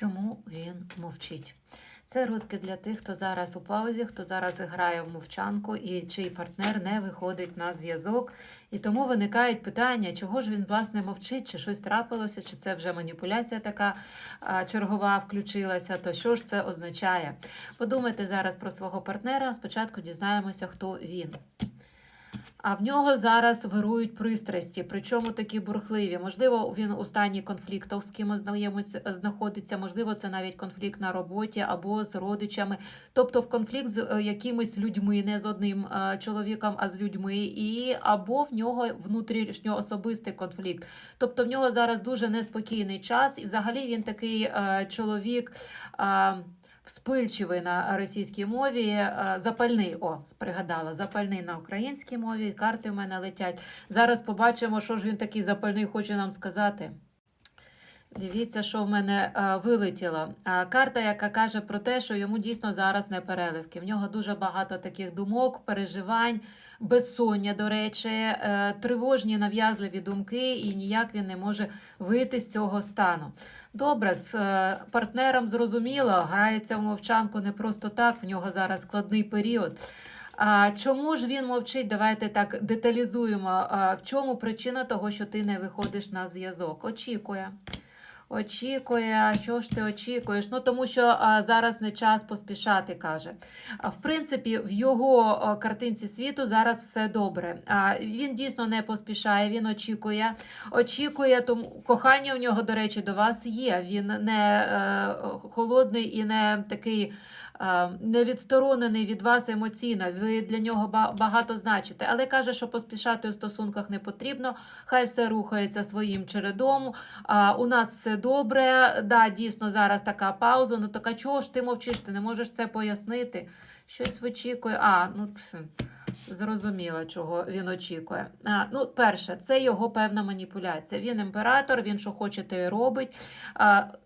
Чому він мовчить? Це розкид для тих, хто зараз у паузі, хто зараз грає в мовчанку і чий партнер не виходить на зв'язок. І тому виникають питання, чого ж він власне мовчить, чи щось трапилося, чи це вже маніпуляція така чергова включилася. То що ж це означає? Подумайте зараз про свого партнера. Спочатку дізнаємося, хто він. А в нього зараз вирують пристрасті, причому такі бурхливі. Можливо, він у стані конфлікту з кимось знаходиться, можливо, це навіть конфлікт на роботі або з родичами, тобто в конфлікт з е, якимись людьми, не з одним е, чоловіком, а з людьми, і або в нього внутрішньо особистий конфлікт. Тобто в нього зараз дуже неспокійний час, і взагалі він такий е, чоловік. Вспильчивий на російській мові, е, запальний. О, пригадала, запальний на українській мові. Карти в мене летять. Зараз побачимо, що ж він такий запальний хоче нам сказати. Дивіться, що в мене е, вилетіло. Е, карта, яка каже про те, що йому дійсно зараз не переливки. В нього дуже багато таких думок, переживань, безсоння, до речі, е, тривожні нав'язливі думки, і ніяк він не може вийти з цього стану. Добре, з партнером зрозуміло, грається в мовчанку не просто так, в нього зараз складний період. А чому ж він мовчить? Давайте так деталізуємо. В чому причина того, що ти не виходиш на зв'язок? Очікує. Очікує, що ж ти очікуєш? Ну тому що зараз не час поспішати, каже. В принципі, в його картинці світу зараз все добре. Він дійсно не поспішає, він очікує. Очікує, тому кохання в нього, до речі, до вас є. Він не е, холодний і не такий. Не відсторонений від вас емоційно, ви для нього багато значите, але каже, що поспішати у стосунках не потрібно. Хай все рухається своїм чередом. У нас все добре. Да, дійсно, зараз така пауза. Ну так а чого ж ти мовчиш? Ти не можеш це пояснити? Щось вичікує. А, ну зрозуміло, чого він очікує. А, ну, перше, це його певна маніпуляція. Він імператор, він що хоче, те робить.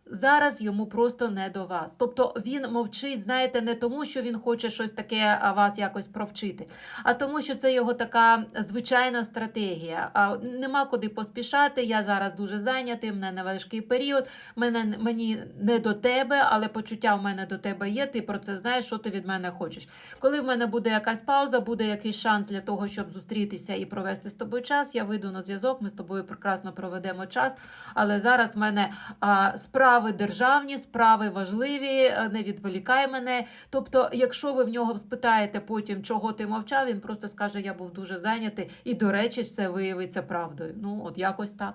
Зараз йому просто не до вас. Тобто він мовчить, знаєте, не тому, що він хоче щось таке вас якось провчити, а тому, що це його така звичайна стратегія. Нема куди поспішати. Я зараз дуже зайнятий, в мене важкий період. Мене мені не до тебе, але почуття в мене до тебе є. Ти про це знаєш, що ти від мене хочеш. Коли в мене буде якась пауза, буде якийсь шанс для того, щоб зустрітися і провести з тобою час. Я вийду на зв'язок. Ми з тобою прекрасно проведемо час. Але зараз в мене а, справи державні, справи важливі. Не відволікай мене. Тобто, якщо ви в нього спитаєте потім, чого ти мовчав, він просто скаже: Я був дуже зайнятий, і до речі, це виявиться правдою. Ну, от якось так.